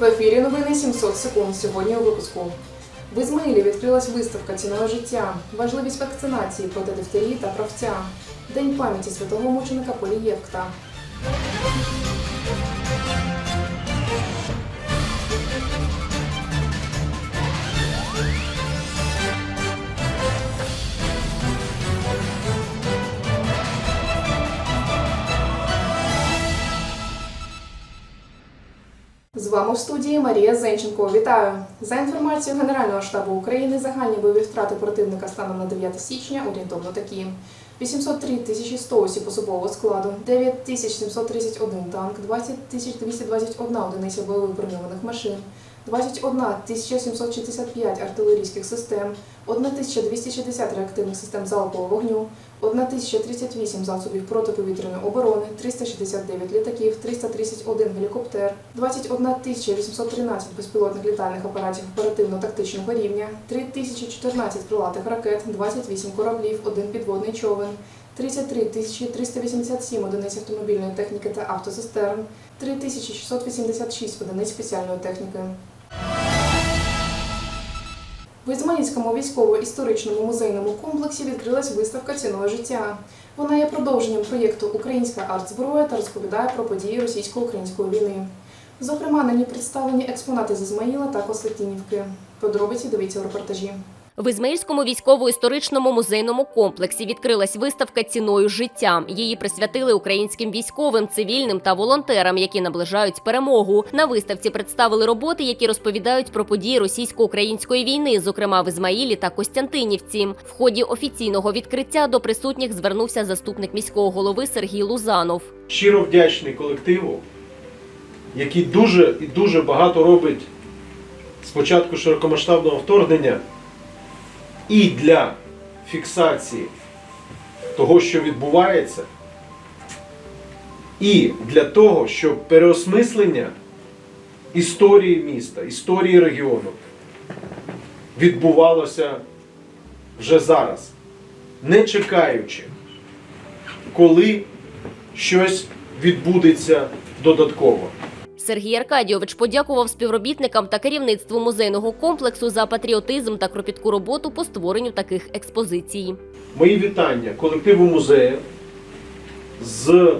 В ефірі новини 700 секунд. Сьогодні у випуску. В Ізмаїлі відкрилась виставка Ціною життя, важливість вакцинації проти дифтерії та правця, День пам'яті святого мученика Полієвкта. Вами в студії Марія Зенченко. Вітаю! За інформацією Генерального штабу України, загальні бойові втрати противника станом на 9 січня орієнтовно такі: 803 тисячі 100 осіб особового складу, 9 тисяч 731 танк, 20 тисяч 221 одиниця бойових броньованих машин, 21 тисяча 765 артилерійських систем, 1 тисяча 260 реактивних систем залпового вогню, 1038 засобів протиповітряної оборони, 369 літаків, 331 гелікоптер, 21 813 безпілотних літальних апаратів оперативно-тактичного рівня, 3014 крилатих ракет, 28 кораблів, 1 підводний човен, 33 387 одиниць автомобільної техніки та автоцистерн, 3686 одиниць спеціальної техніки. В Ізмаїльському військово-історичному музейному комплексі відкрилась виставка ціною життя. Вона є продовженням проєкту Українська артзброя та розповідає про події російсько-української війни. Зокрема, на ній представлені експонати з Ізмаїла та Костянтинівки. Подробиці дивіться в репортажі. В Ізмаїльському військово-історичному музейному комплексі відкрилась виставка ціною життя. Її присвятили українським військовим, цивільним та волонтерам, які наближають перемогу. На виставці представили роботи, які розповідають про події російсько-української війни, зокрема в Ізмаїлі та Костянтинівці. В ході офіційного відкриття до присутніх звернувся заступник міського голови Сергій Лузанов. щиро вдячний колективу, який дуже і дуже багато робить з початку широкомасштабного вторгнення і для фіксації того, що відбувається, і для того, щоб переосмислення історії міста, історії регіону відбувалося вже зараз, не чекаючи, коли щось відбудеться додатково. Сергій Аркадійович подякував співробітникам та керівництву музейного комплексу за патріотизм та кропітку роботу по створенню таких експозицій. Мої вітання колективу музею з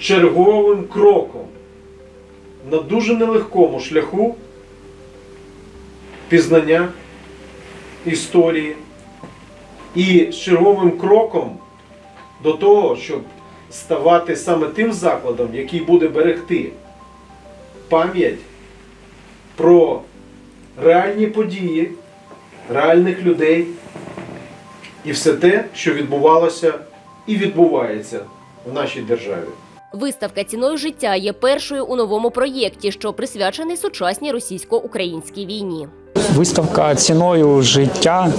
черговим кроком на дуже нелегкому шляху пізнання історії і з черговим кроком до того, щоб ставати саме тим закладом, який буде берегти пам'ять про реальні події, реальних людей і все те, що відбувалося і відбувається в нашій державі. Виставка ціною життя є першою у новому проєкті, що присвячений сучасній російсько-українській війні. Виставка ціною життя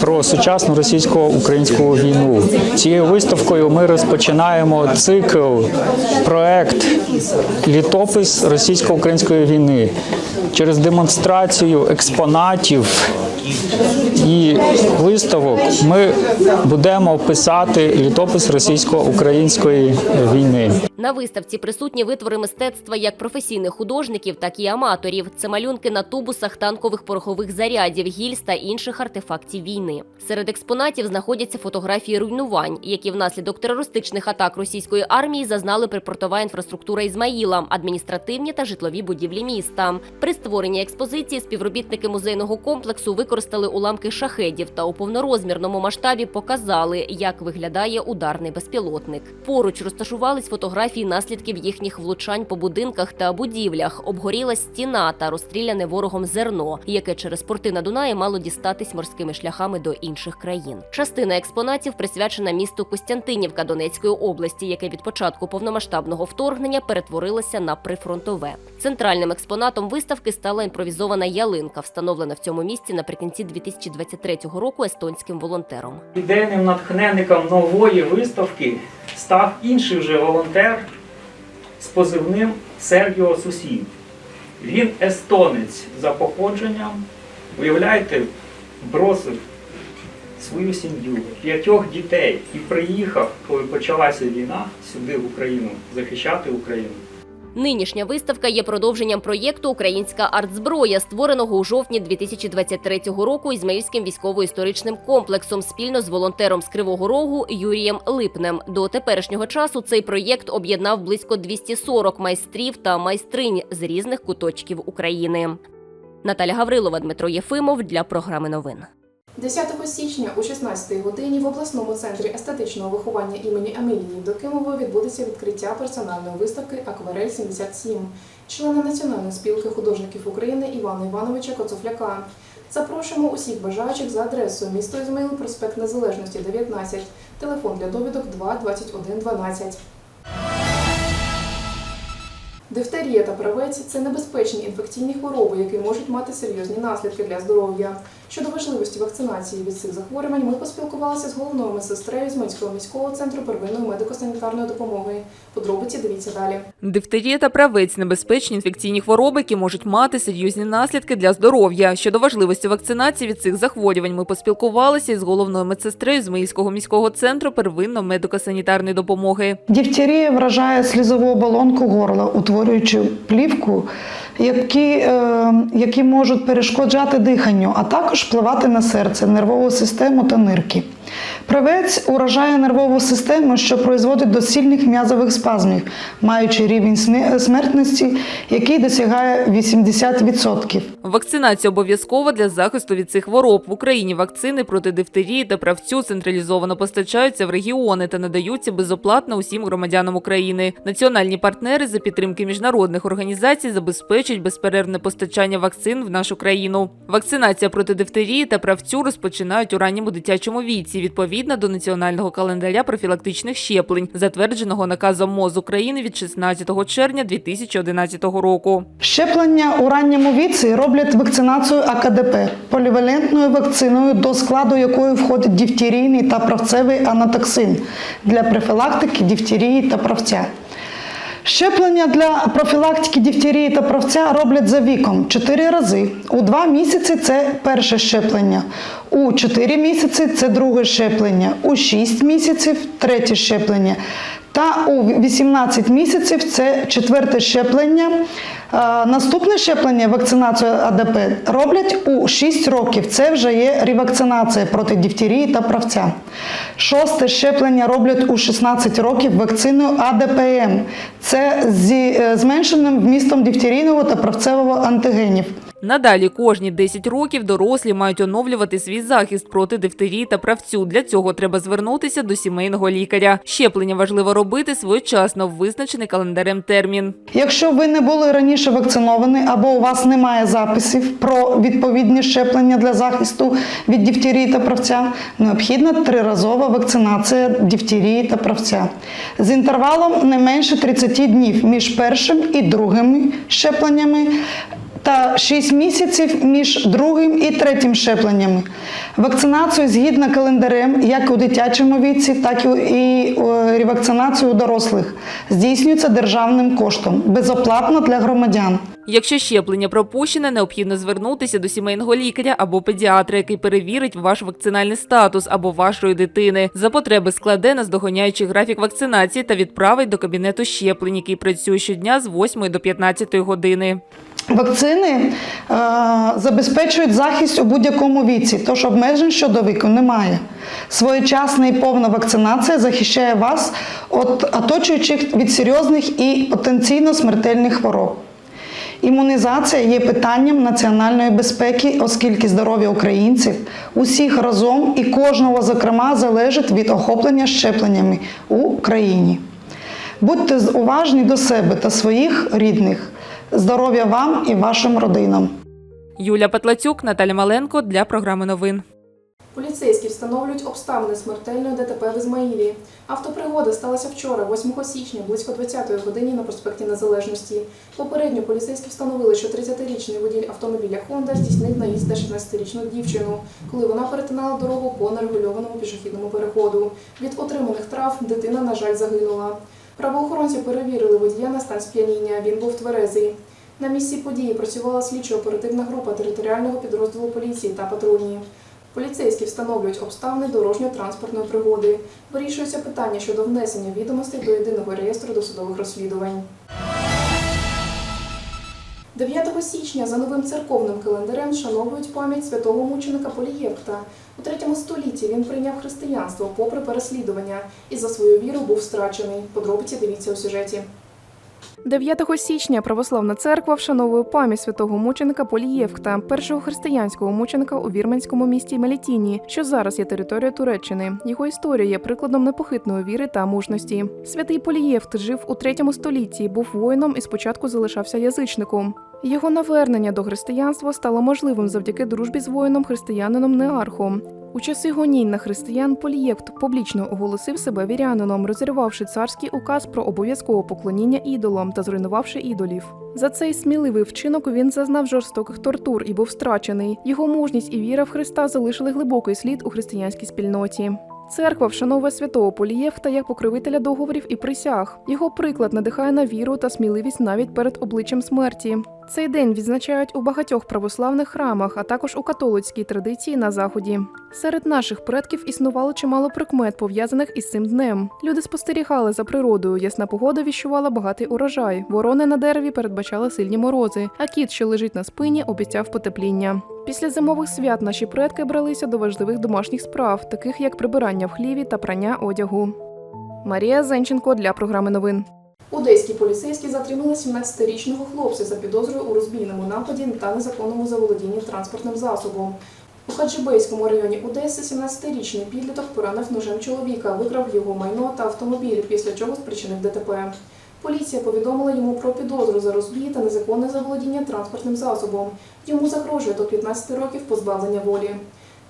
про сучасну російсько-українську війну. Цією виставкою ми розпочинаємо цикл проект літопис російсько-української війни через демонстрацію експонатів і виставок. Ми будемо писати літопис російсько-української війни. На виставці присутні витвори мистецтва як професійних художників, так і аматорів. Це малюнки на тубусах танкових порохових зарядів, гільз та інших артефактів війни. Серед експонатів знаходяться фотографії руйнувань, які внаслідок терористичних атак російської армії зазнали припортова інфраструктура Ізмаїла, адміністративні та житлові будівлі міста. При створенні експозиції співробітники музейного комплексу використали уламки шахедів та у повнорозмірному масштабі показали, як виглядає ударний безпілотник. Поруч розташувались фотографії наслідків їхніх влучань по будинках та будівлях. Обгоріла стіна та розстріляне ворогом зерно, яке через порти на Дунаї мало дістатись морськими шляхами до інших країн. Частина експонатів присвячена місту Костянтинівка Донецької області, яке від початку повномасштабного вторгнення перетворилося на прифронтове. Центральним експонатом виставки стала імпровізована ялинка, встановлена в цьому місці наприкінці 2023 року естонським волонтером. Ідейним натхненником нової виставки став інший вже волонтер з позивним Сергіо Сусів. Він естонець за походженням. Уявляєте, бросив свою сім'ю, п'ятьох дітей і приїхав, коли почалася війна, сюди в Україну захищати Україну. Нинішня виставка є продовженням проєкту Українська артзброя, створеного у жовтні 2023 року Ізмаїльським військово-історичним комплексом спільно з волонтером з Кривого Рогу Юрієм Липнем. До теперішнього часу цей проєкт об'єднав близько 240 майстрів та майстринь з різних куточків України. Наталя Гаврилова, Дмитро Єфимов для програми новин. 10 січня о 16 годині в обласному центрі естетичного виховання імені Амелії Докимової відбудеться відкриття персональної виставки Акварель 77 члена Національної спілки художників України Івана Івановича Коцофляка. Запрошуємо усіх бажаючих за адресою місто Ізмаїл, проспект Незалежності 19, телефон для довідок 2 21 12. Дифтерія та правець це небезпечні інфекційні хвороби, які можуть мати серйозні наслідки для здоров'я. Щодо важливості вакцинації від цих захворювань, ми поспілкувалися з головною медсестрою Змицького міського центру первинної медико-санітарної допомоги. Подробиці дивіться далі. Дифтерія та правець – небезпечні інфекційні хвороби, які можуть мати серйозні наслідки для здоров'я. Щодо важливості вакцинації від цих захворювань, ми поспілкувалися із головною медсестрою Зміївського міського центру первинної медико-санітарної допомоги. Дифтерія вражає слізову оболонку горла, утворюючи плівку, які, е, які можуть перешкоджати диханню, а також впливати на серце, нервову систему та нирки. Правець уражає нервову систему, що призводить до сильних м'язових спазмів, маючи рівень смертності, який досягає 80%. Вакцинація обов'язкова для захисту від цих хвороб. В Україні вакцини проти дифтерії та правцю централізовано постачаються в регіони та надаються безоплатно усім громадянам України. Національні партнери за підтримки міжнародних організацій забезпечують безперервне постачання вакцин в нашу країну. Вакцинація проти дифтерії та правцю розпочинають у ранньому дитячому віці, відповідно до національного календаря профілактичних щеплень, затвердженого наказом МОЗ України від 16 червня 2011 року. Щеплення у ранньому віці роблять вакцинацію АКДП полівалентною вакциною, до складу якої входить дифтерійний та правцевий анатоксин для профілактики дифтерії та правця. Щеплення для профілактики дифтерії та правця роблять за віком 4 рази. У 2 місяці це перше щеплення, у 4 місяці це друге щеплення, у 6 місяців третє щеплення. Та у 18 місяців це четверте щеплення. Е, Наступне щеплення, вакцинацію АДП, роблять у 6 років. Це вже є ревакцинація проти дифтерії та правця. Шосте щеплення роблять у 16 років вакциною АДПМ. Це зі е, зменшеним вмістом дифтерійного та правцевого антигенів. Надалі кожні 10 років дорослі мають оновлювати свій захист проти дифтерії та правцю. Для цього треба звернутися до сімейного лікаря. Щеплення важливо робити своєчасно в визначений календарем термін. Якщо ви не були раніше вакциновані або у вас немає записів про відповідні щеплення для захисту від дифтерії та правця, необхідна триразова вакцинація дифтерії та правця з інтервалом не менше 30 днів між першим і другими щепленнями. Та 6 місяців між другим і третім щепленнями. Вакцинацію згідно календарем, як у дитячому віці, так і е, ревакцинацію у дорослих, здійснюється державним коштом, безоплатно для громадян. Якщо щеплення пропущене, необхідно звернутися до сімейного лікаря або педіатра, який перевірить ваш вакцинальний статус або вашої дитини. За потреби складе наздоганяючий графік вакцинації та відправить до кабінету щеплень, який працює щодня з 8 до 15 години. Вакцини е, забезпечують захист у будь-якому віці, тож обмежень щодо віку немає. Своєчасна і повна вакцинація захищає вас від оточуючих від серйозних і потенційно смертельних хвороб. Імунізація є питанням національної безпеки, оскільки здоров'я українців усіх разом і кожного зокрема залежить від охоплення щепленнями у країні. Будьте уважні до себе та своїх рідних. Здоров'я вам і вашим родинам. Юля Петлацюк, Наталя Маленко для програми новин. Поліцейські встановлюють обставини смертельної ДТП в Ізмаїлі. Автопригода сталася вчора, 8 січня, близько 20-ї годині на проспекті Незалежності. Попередньо поліцейські встановили, що 30-річний водій автомобіля Honda здійснив наїзд на 16-річну дівчину, коли вона перетинала дорогу по нерегульованому пішохідному переходу. Від отриманих трав дитина, на жаль, загинула. Правоохоронці перевірили водія на стан сп'яніння. Він був тверезий. На місці події працювала слідчо-оперативна група територіального підрозділу поліції та патрульні. Поліцейські встановлюють обставини дорожньо-транспортної пригоди. Вирішується питання щодо внесення відомостей до єдиного реєстру досудових розслідувань. 9 січня за новим церковним календарем вшановують пам'ять святого мученика Полієвта. У третьому столітті він прийняв християнство попри переслідування і за свою віру був страчений. Подробиці дивіться у сюжеті. 9 січня православна церква вшановує пам'ять святого мученика Полієвкта, першого християнського мученика у вірменському місті Мелітіні, що зараз є територією Туреччини. Його історія є прикладом непохитної віри та мужності. Святий Полієвт жив у 3 столітті, був воїном і спочатку залишався язичником. Його навернення до християнства стало можливим завдяки дружбі з воїном християнином Неархом. У часи гонінь на християн Полієкт публічно оголосив себе вірянином, розірвавши царський указ про обов'язкове поклоніння ідолам та зруйнувавши ідолів. За цей сміливий вчинок він зазнав жорстоких тортур і був страчений. Його мужність і віра в Христа залишили глибокий слід у християнській спільноті. Церква вшановує святого Полієфта як покровителя договорів і присяг. Його приклад надихає на віру та сміливість навіть перед обличчям смерті. Цей день відзначають у багатьох православних храмах, а також у католицькій традиції на заході. Серед наших предків існувало чимало прикмет, пов'язаних із цим днем. Люди спостерігали за природою. Ясна погода віщувала багатий урожай. Ворони на дереві передбачали сильні морози, а кіт, що лежить на спині, обіцяв потепління. Після зимових свят наші предки бралися до важливих домашніх справ, таких як прибирання в хліві та прання одягу. Марія Зенченко для програми новин. Одеські поліцейські затримали 17-річного хлопця за підозрою у розбійному нападі та незаконному заволодінні транспортним засобом. У Хаджибейському районі Одеси 17-річний підліток поранив ножем чоловіка, викрав його майно та автомобіль, після чого спричинив ДТП. Поліція повідомила йому про підозру за розбій та незаконне заволодіння транспортним засобом. Йому загрожує до 15 років позбавлення волі.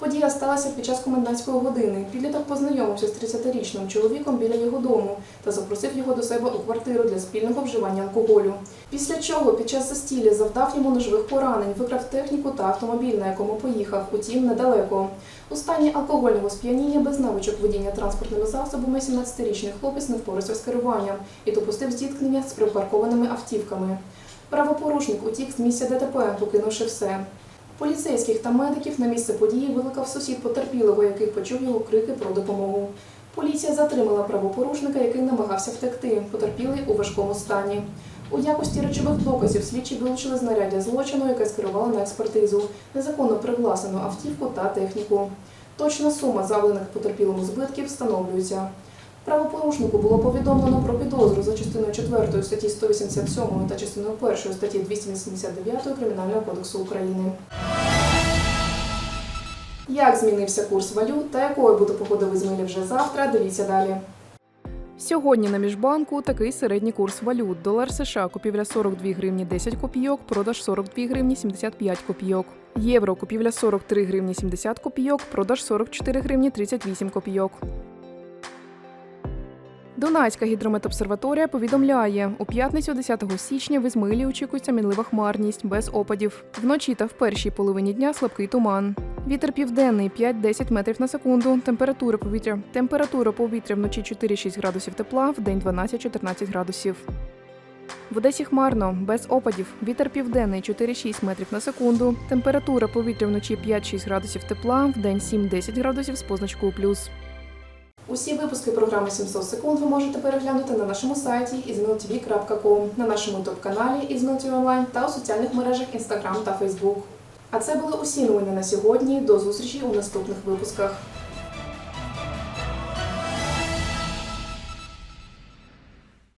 Подія сталася під час комендантської години. Підліток познайомився з 30-річним чоловіком біля його дому та запросив його до себе у квартиру для спільного вживання алкоголю. Після чого під час застілля завдав йому ножових поранень, викрав техніку та автомобіль, на якому поїхав, утім недалеко. У стані алкогольного сп'яніння без навичок водіння транспортними засобами 17-річний хлопець не впорався з керуванням і допустив зіткнення з припаркованими автівками. Правопорушник утік з місця ДТП, покинувши все. Поліцейських та медиків на місце події викликав сусід потерпілого, який почув його крики про допомогу. Поліція затримала правопорушника, який намагався втекти. Потерпілий у важкому стані. У якості речових доказів слідчі вилучили знаряддя злочину, яке скерували на експертизу, незаконно привласнену автівку та техніку. Точна сума завданих потерпілому збитків встановлюється. Правопорушнику було повідомлено про підозру за частиною 4 статті 187 та частиною 1 статті 289 Кримінального кодексу України. Як змінився курс валют та якою буде погода в Ізмаїлі вже завтра, дивіться далі. Сьогодні на міжбанку такий середній курс валют. Долар США купівля 42 гривні 10 копійок, продаж 42 гривні 75 копійок. Євро купівля 43 гривні 70 копійок, продаж 44 гривні 38 копійок. Дунайська гідрометобсерваторія повідомляє, у п'ятницю 10 січня в Ізмаїлі очікується мінлива хмарність без опадів. Вночі та в першій половині дня слабкий туман. Вітер південний 5-10 метрів на секунду. Температура повітря. Температура повітря вночі 4-6 градусів тепла, в день 12-14 градусів. В Одесі хмарно, без опадів. Вітер південний 4-6 метрів на секунду. Температура повітря вночі 5-6 градусів тепла, в день 7-10 градусів з позначкою плюс. Усі випуски програми 700 секунд ви можете переглянути на нашому сайті iznotv.com, на нашому ютуб-каналі «Ізнотів Онлайн та у соціальних мережах Instagram та Facebook. А це були усі новини на сьогодні. До зустрічі у наступних випусках.